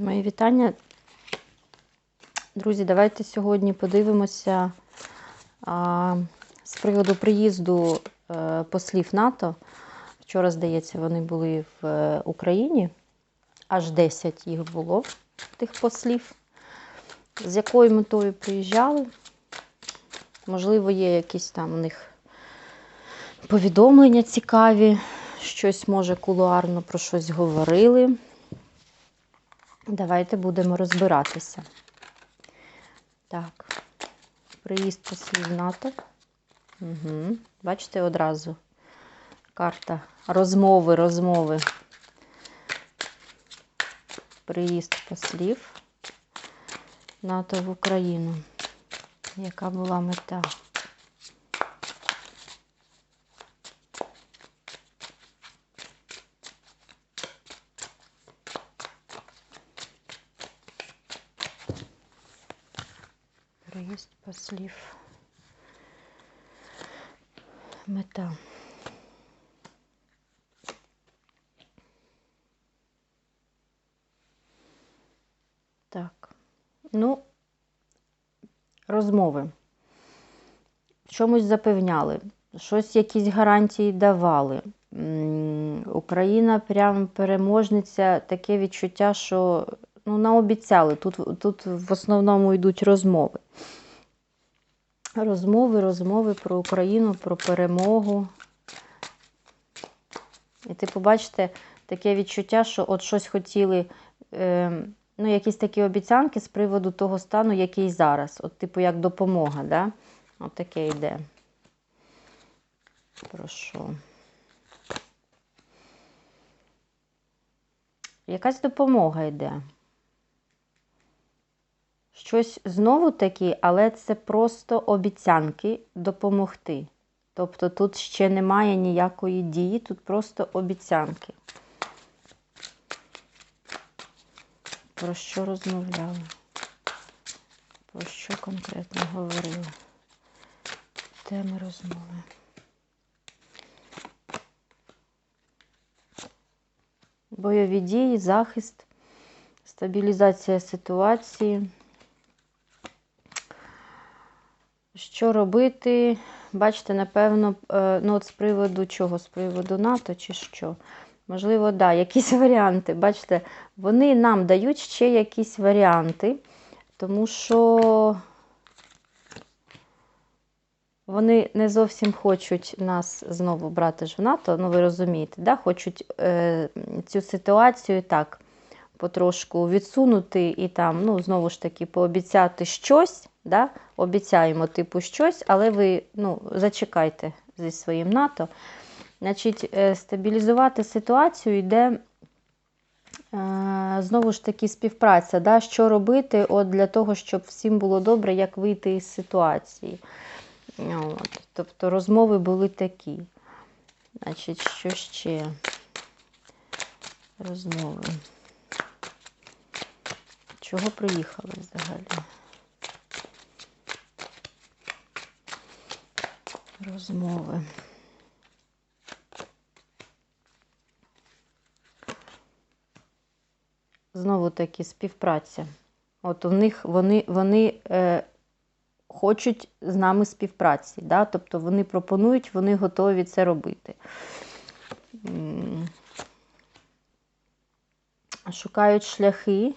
Мої вітання. Друзі, давайте сьогодні подивимося а, з приводу приїзду е, послів НАТО. Вчора, здається, вони були в е, Україні. Аж 10 їх було, тих послів. З якою метою приїжджали? Можливо, є якісь там у них повідомлення цікаві, щось, може, кулуарно про щось говорили. Давайте будемо розбиратися. Так, приїзд послів НАТО. Угу. Бачите, одразу карта розмови, розмови. Приїзд послів НАТО в Україну. Яка була мета? Послів. Мета. Так. Ну, розмови. В чомусь запевняли, щось якісь гарантії давали. Україна прям переможниця, таке відчуття, що ну, наобіцяли. Тут, тут в основному йдуть розмови. Розмови, розмови про Україну, про перемогу. І ти побачите таке відчуття, що от щось хотіли, е, ну, якісь такі обіцянки з приводу того стану, який зараз. От, типу, як допомога, да? От таке йде. Про що? Якась допомога йде. Щось знову таки, але це просто обіцянки допомогти. Тобто тут ще немає ніякої дії, тут просто обіцянки. Про що розмовляли? Про що конкретно говорили? Теми розмови. Бойові дії, захист, стабілізація ситуації. Що робити? Бачите, напевно, е, ну от з приводу чого? З приводу НАТО чи що? Можливо, да, якісь варіанти. Бачите, вони нам дають ще якісь варіанти, тому що вони не зовсім хочуть нас знову брати ж в НАТО, ну ви розумієте, да? хочуть е, цю ситуацію так потрошку відсунути і там, ну, знову ж таки, пообіцяти щось. Да? Обіцяємо, типу, щось, але ви ну, зачекайте зі своїм НАТО. Значить, е, стабілізувати ситуацію йде е, знову ж таки співпраця. Да? Що робити от для того, щоб всім було добре, як вийти із ситуації. От. Тобто розмови були такі. Значить, що ще? Розмови. Чого приїхали взагалі? Розмови. Знову таки співпраця. От у них вони вони е, хочуть з нами співпраці. Да? Тобто вони пропонують, вони готові це робити. Шукають шляхи.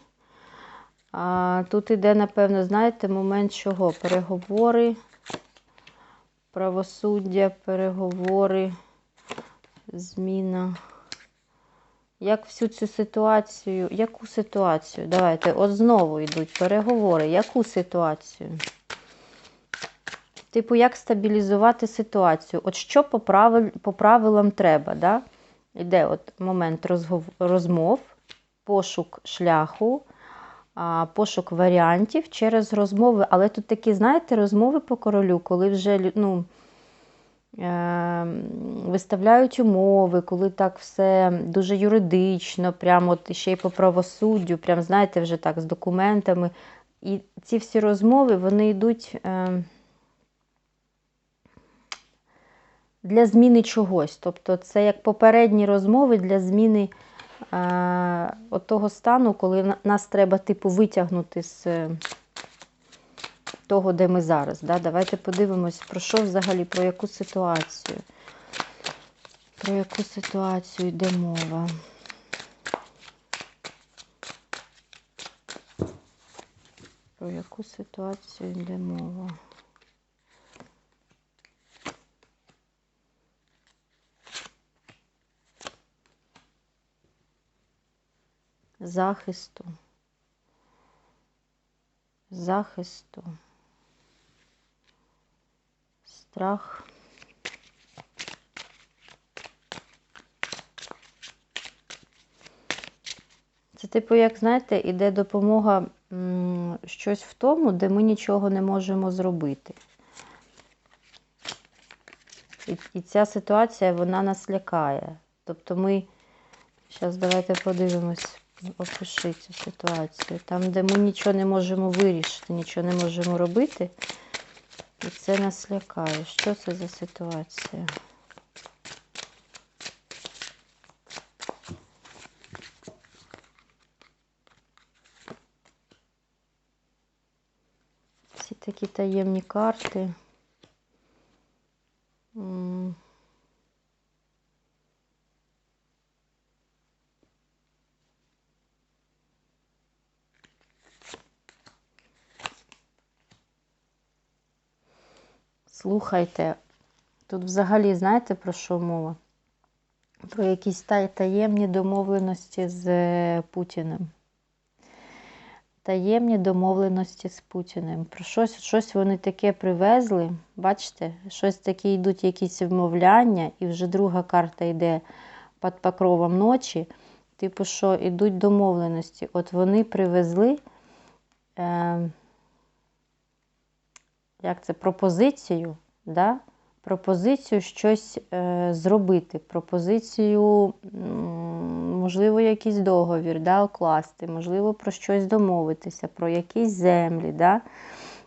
А, тут іде, напевно, знаєте, момент чого? Переговори правосуддя, переговори, зміна. Як всю цю ситуацію, яку ситуацію? Давайте, от знову йдуть переговори. Яку ситуацію? Типу, як стабілізувати ситуацію? От що по, правил, по правилам треба, да? Іде от момент розмов, пошук шляху, пошук варіантів через розмови. Але тут такі, знаєте, розмови по королю, коли вже ну, е, виставляють умови, коли так все дуже юридично, прямо от ще й по правосуддю, прям, знаєте, вже так з документами. І ці всі розмови, вони йдуть е, для зміни чогось. Тобто це як попередні розмови для зміни от того стану, коли нас треба типу витягнути з е, того, де ми зараз. Да? Давайте подивимось, про що взагалі, про яку ситуацію. Про яку ситуацію йде мова. Про яку ситуацію йде мова? Захисту. Захисту. Страх. Це, типу, як знаєте, іде допомога щось в тому, де ми нічого не можемо зробити. І, і ця ситуація вона нас лякає. Тобто ми. Зараз давайте подивимось, опиши ситуацію. Там, де ми нічого не можемо вирішити, нічого не можемо робити. І це нас лякає. Що це за ситуація? Ці такі таємні карти. Слухайте, тут взагалі знаєте про що мова? Про якісь таємні домовленості з е, Путіним. Таємні домовленості з Путіним. Про щось, щось вони таке привезли. Бачите, щось таке йдуть якісь вмовляння, і вже друга карта йде під покровом ночі. Типу, що йдуть домовленості. От вони привезли. Е, як це, пропозицію, да? пропозицію щось е, зробити, пропозицію, можливо, якийсь договір да, укласти, можливо, про щось домовитися, про якісь землі, да?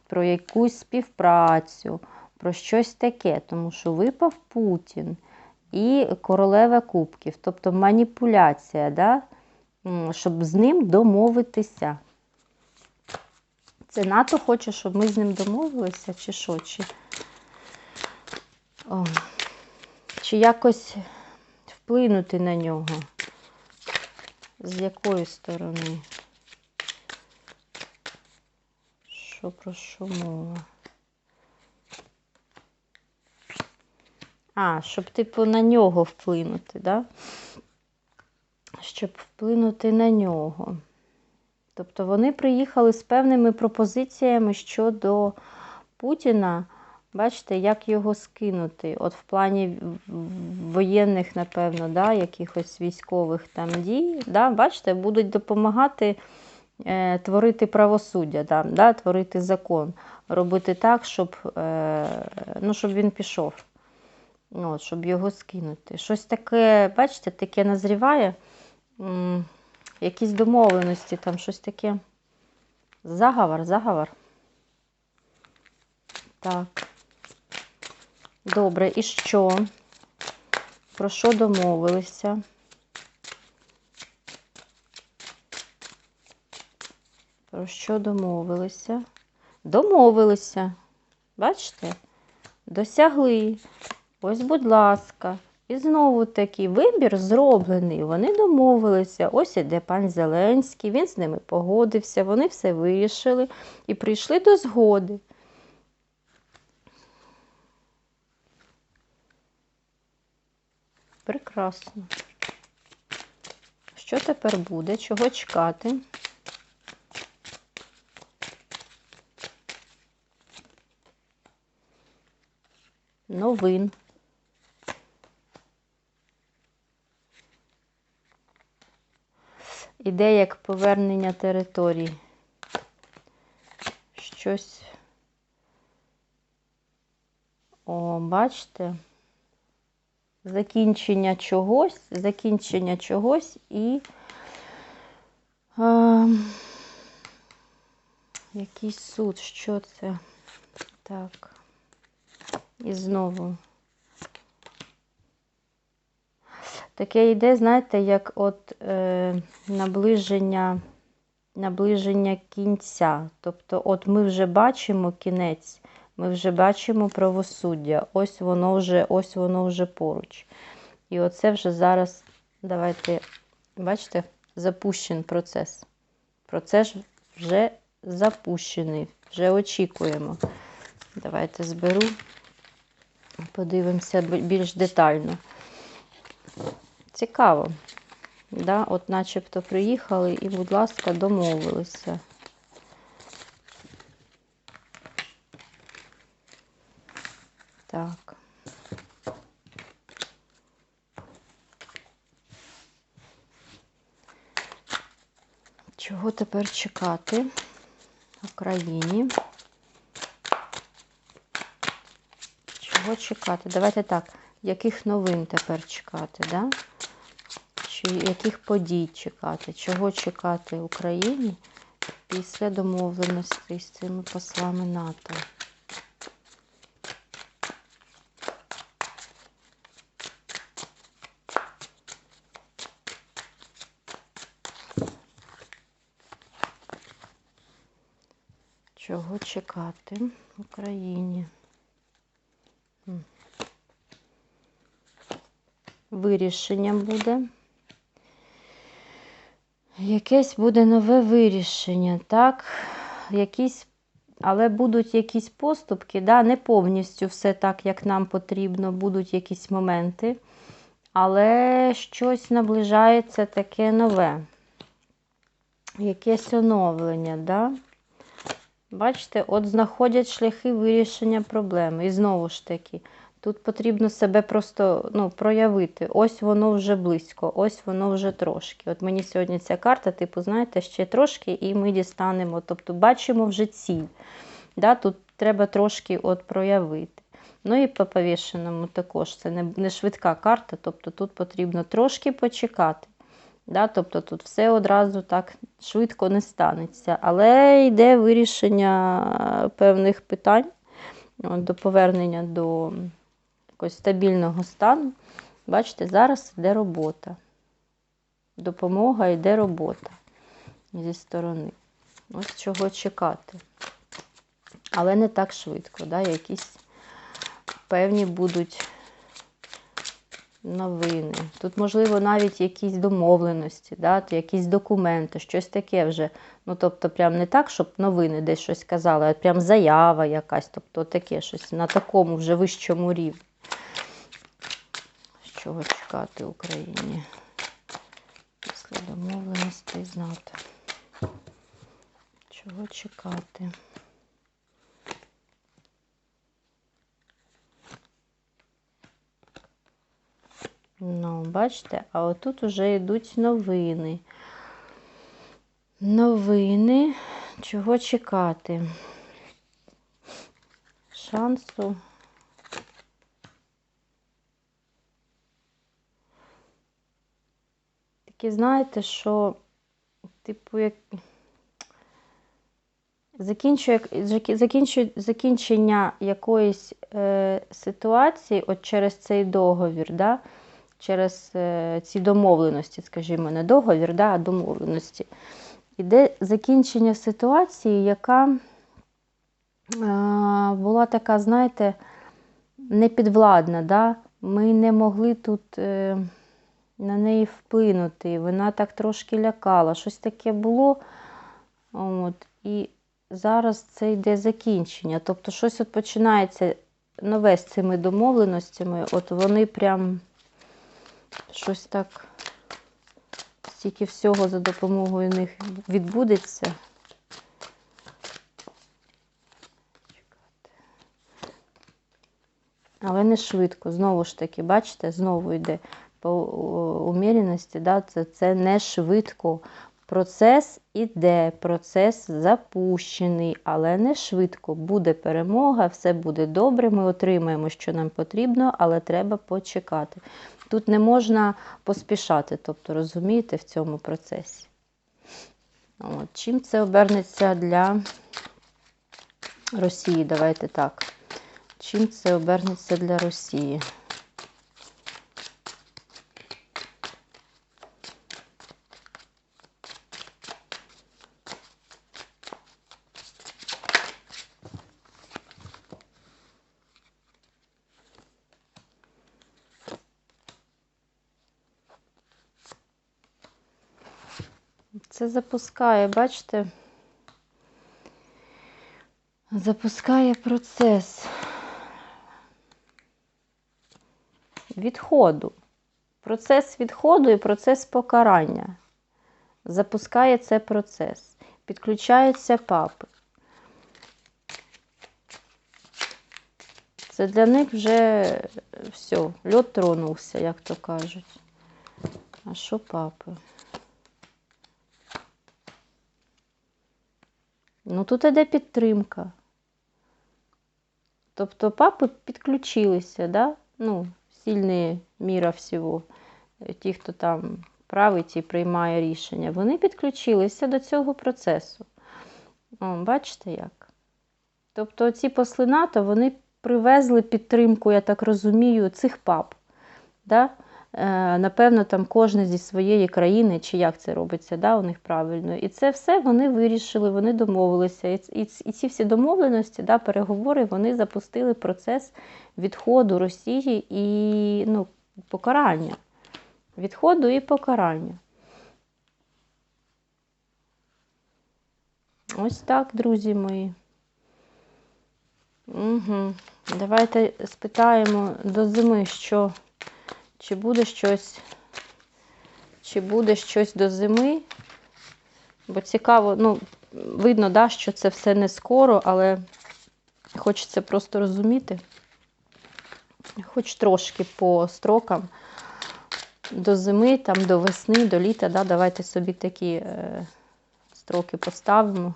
про якусь співпрацю, про щось таке, тому що випав Путін і королева кубків, тобто маніпуляція, да? щоб з ним домовитися. Це НАТО хоче, щоб ми з ним домовилися, чи що? Чи, О, чи якось вплинути на нього? З якої сторони? Що про що мова? А, щоб, типу, на нього вплинути, да? Щоб вплинути на нього. Тобто вони приїхали з певними пропозиціями щодо Путіна. Бачите, як його скинути? От в плані воєнних, напевно, да, якихось військових там дій. Да, Бачите, будуть допомагати е, творити правосуддя, да, да, творити закон, робити так, щоб, е, ну, щоб він пішов. От, щоб його скинути. Щось таке, бачите, таке назріває. Якісь домовленості, там щось таке. Заговор, заговор. Так. Добре, і що? Про що домовилися? Про що домовилися? Домовилися. Бачите? Досягли. Ось, будь ласка. І знову таки вибір зроблений. Вони домовилися. Ось іде пан Зеленський, він з ними погодився, вони все вирішили і прийшли до згоди. Прекрасно. Що тепер буде? Чого чекати? Новин. Іде як повернення територій. Щось. О, бачите? Закінчення чогось, закінчення чогось і а, якийсь суд. Що це? Так. І знову. Таке йде, знаєте, як от е, наближення, наближення кінця. Тобто, от ми вже бачимо кінець, ми вже бачимо правосуддя. Ось воно вже, ось воно вже поруч. І оце вже зараз, давайте, бачите, запущений процес. Процес вже запущений, вже очікуємо. Давайте зберу, подивимося більш детально. Цікаво. Да? От начебто приїхали і, будь ласка, домовилися. Так. Чого тепер чекати Україні? Чого чекати? Давайте так. Яких новин тепер чекати, да? Чи яких подій чекати? Чого чекати Україні після домовленостей з цими послами НАТО? Чого чекати в Україні? Вирішення буде. Якесь буде нове вирішення, так? Якісь, але будуть якісь поступки, да? не повністю все так, як нам потрібно, будуть якісь моменти. Але щось наближається таке нове. Якесь оновлення, да? Бачите, от знаходять шляхи вирішення проблеми. І знову ж таки, тут потрібно себе просто ну, проявити. Ось воно вже близько, ось воно вже трошки. От мені сьогодні ця карта, типу, знаєте, ще трошки, і ми дістанемо. Тобто бачимо вже ціль. Да, Тут треба трошки от проявити. Ну і по повішеному також це не, не швидка карта, тобто тут потрібно трошки почекати. Да? Тобто тут все одразу так швидко не станеться. Але йде вирішення певних питань до повернення до якогось стабільного стану. Бачите, зараз йде робота. Допомога йде робота зі сторони. Ось чого чекати. Але не так швидко. Да? Якісь певні будуть новини. Тут, можливо, навіть якісь домовленості, да? якісь документи, щось таке вже. Ну, тобто, прям не так, щоб новини десь щось казали, а прям заява якась, тобто таке щось на такому вже вищому рівні. Чого чекати Україні? Після домовленостей з НАТО. Чого чекати? Ну, бачите, а отут уже йдуть новини. Новини. Чого чекати? Шансу. Такі, знаєте, що, типу, як. Закінчує, закінчує, закінчення якоїсь е, ситуації от через цей договір, да? через е, ці домовленості, скажімо, не договір, да, а домовленості. Іде закінчення ситуації, яка е, була така, знаєте, непідвладна. Да? Ми не могли тут е, на неї вплинути. Вона так трошки лякала. Щось таке було. От, І зараз це йде закінчення. Тобто щось от починається нове з цими домовленостями. От вони прям щось так, стільки всього за допомогою них відбудеться. Але не швидко. Знову ж таки, бачите, знову йде по уміряності, да, це, це не швидко. Процес іде, процес запущений, але не швидко. Буде перемога, все буде добре, ми отримаємо, що нам потрібно, але треба почекати. Тут не можна поспішати, тобто, розумієте, в цьому процесі. От. Чим це обернеться для Росії? Давайте так. Чим це обернеться для Росії? Це запускає, бачите? Запускає процес відходу. Процес відходу і процес покарання. Запускає це процес. Підключаються папи. Це для них вже все, льот тронувся, як то кажуть. А що папи? Ну, тут іде підтримка. Тобто папи підключилися, да? ну, сильна міра всього. Ті, хто там править і приймає рішення, вони підключилися до цього процесу. О, бачите як? Тобто ці посли НАТО, вони привезли підтримку, я так розумію, цих пап. Да? Е, напевно, там кожен зі своєї країни, чи як це робиться, да, у них правильно. І це все вони вирішили, вони домовилися. І ці всі домовленості, да, переговори, вони запустили процес відходу Росії і ну, покарання. Відходу і покарання. Ось так, друзі мої. Угу. Давайте спитаємо до зими, що, чи буде щось, чи буде щось до зими. Бо цікаво, ну, видно, да, що це все не скоро, але хочеться просто розуміти, хоч трошки по строкам. До зими, там, до весни, до літа, да, давайте собі такі е, строки поставимо.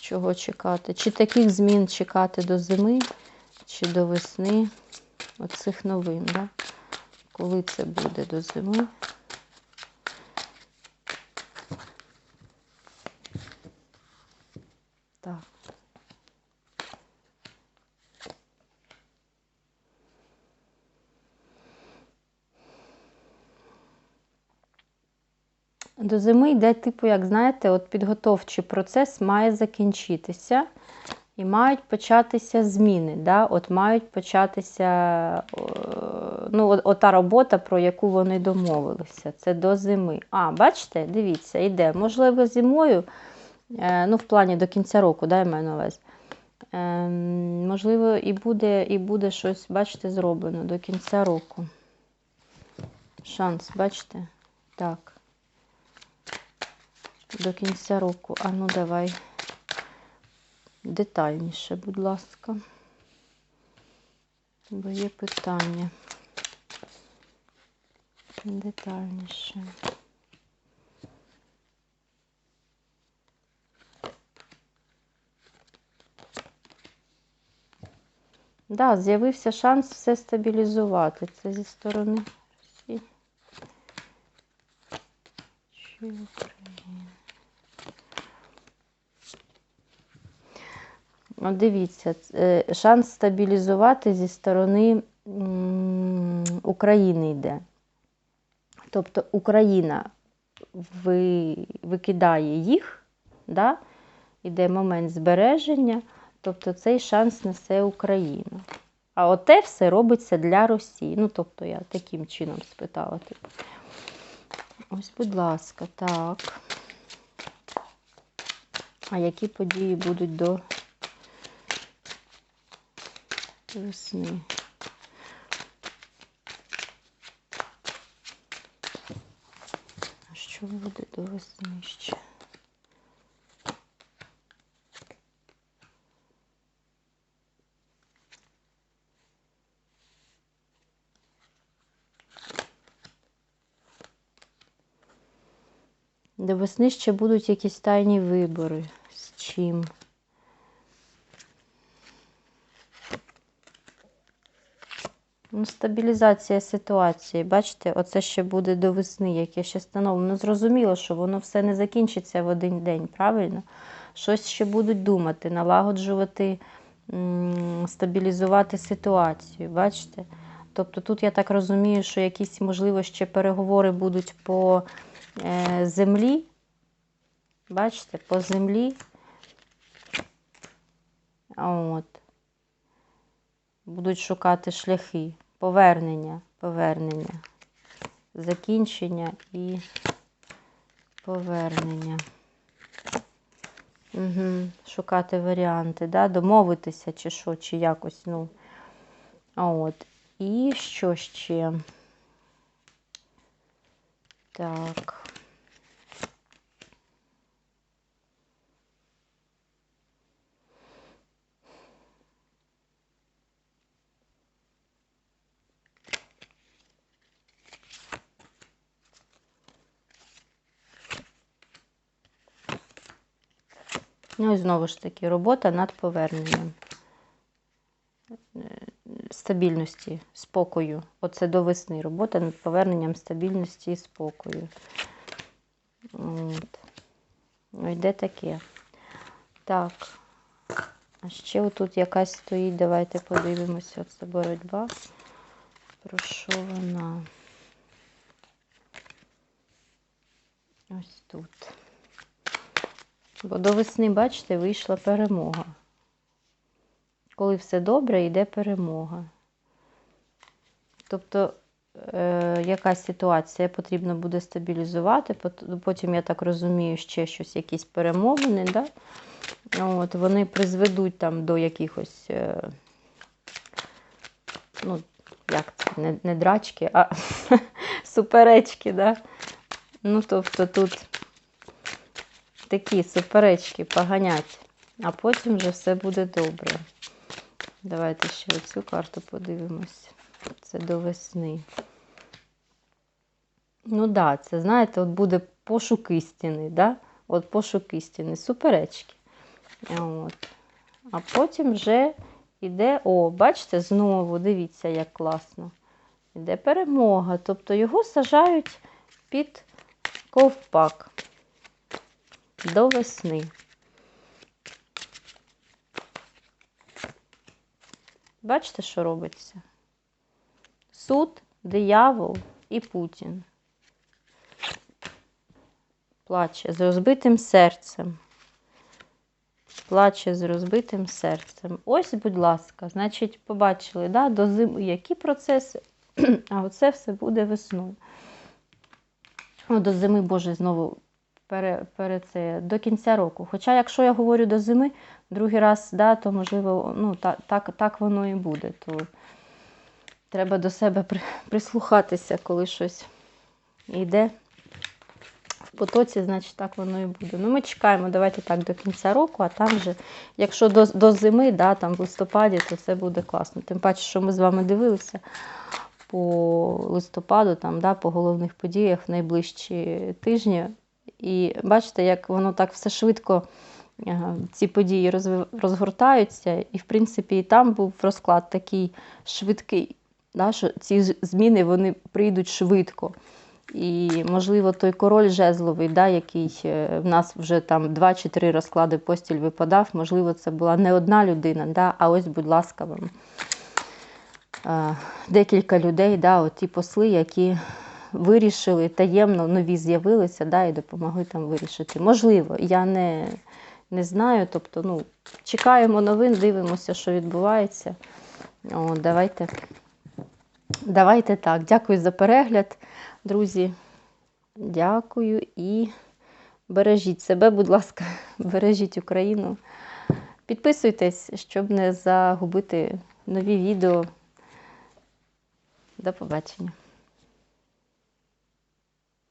Чого чекати? Чи таких змін чекати до зими, чи до весни оцих новин, да? коли це буде до зими? До зими йде, типу, як знаєте, от підготовчий процес має закінчитися і мають початися зміни. Да? От мають початися ну, ота робота, про яку вони домовилися. Це до зими. А, бачите, дивіться, йде. Можливо, зимою, е, ну, в плані до кінця року, да, я маю на увазі. Е, можливо, і буде, і буде щось, бачите, зроблено до кінця року. Шанс, бачите? Так до кінця року. А ну давай детальніше, будь ласка. Бо є питання. Детальніше. Да, з'явився шанс все стабілізувати. Це зі сторони Росії. Чи України? От Дивіться, е, шанс стабілізувати зі сторони України йде. Тобто Україна викидає їх, да? йде момент збереження, тобто цей шанс несе Україна. А оте все робиться для Росії. Ну, тобто, я таким чином спитала. Типу. Ось, будь ласка, так. А які події будуть до весни. А що буде до весни ще? До весни ще будуть якісь тайні вибори. З чим? Ну, Стабілізація ситуації. Бачите, оце ще буде до весни, яке ще становлено. Ну, зрозуміло, що воно все не закінчиться в один день, правильно? Щось ще будуть думати, налагоджувати, стабілізувати ситуацію. Бачите? Тобто тут я так розумію, що якісь, можливо, ще переговори будуть по е, землі. Бачите, по землі. От. Будуть шукати шляхи повернення, повернення закінчення і повернення. Угу. Шукати варіанти, да? домовитися чи що, чи якось, ну. От. І що ще? Так. Ну і знову ж таки, робота над поверненням Е, стабільності, спокою. Оце до весни. Робота над поверненням стабільності і спокою. От. Ну, йде таке. Так. А ще отут якась стоїть. Давайте подивимося. Це боротьба. Про що вона? Ось тут. Бо до весни, бачите, вийшла перемога. Коли все добре, йде перемога. Тобто, е, якась ситуація потрібно буде стабілізувати, потім, я так розумію, ще щось, якісь перемовини, да? От, вони призведуть там до якихось, е, ну, як це, не, не драчки, а суперечки, да? Ну, тобто тут такі суперечки поганять, а потім вже все буде добре. Давайте ще оцю карту подивимось. Це до весни. Ну да, це, знаєте, от буде пошук істини, да? От пошук істини, суперечки. От. А потім вже йде, о, бачите, знову, дивіться, як класно. Йде перемога. Тобто його сажають під ковпак до весни. Бачите, що робиться? Суд, диявол і Путін. Плаче з розбитим серцем. Плаче з розбитим серцем. Ось, будь ласка, значить, побачили, да, до зими які процеси, а оце все буде весною. До зими, Боже, знову пере, пере це, до кінця року. Хоча, якщо я говорю до зими, другий раз, да, то можливо, ну, так, так, так воно і буде. То треба до себе при, прислухатися, коли щось йде в потоці, значить так воно і буде. Ну, ми чекаємо, давайте так, до кінця року, а там вже, якщо до, до зими, да, там в листопаді, то все буде класно. Тим паче, що ми з вами дивилися по листопаду, там, да, по головних подіях в найближчі тижні. І бачите, як воно так все швидко, е, ці події розгортаються. І, в принципі, і там був розклад такий швидкий, да, що ці зміни вони прийдуть швидко. І, можливо, той король жезловий, да, який е, в нас вже там два чи три розклади постіль випадав, можливо, це була не одна людина, да, а ось, будь ласка, вам е, декілька людей, да, от ті посли, які вирішили таємно нові з'явилися да, і допомогли там вирішити. Можливо, я не, не знаю. Тобто, ну, чекаємо новин, дивимося, що відбувається. О, давайте, давайте так. Дякую за перегляд, друзі. Дякую і бережіть себе, будь ласка, бережіть Україну. Підписуйтесь, щоб не загубити нові відео. До побачення.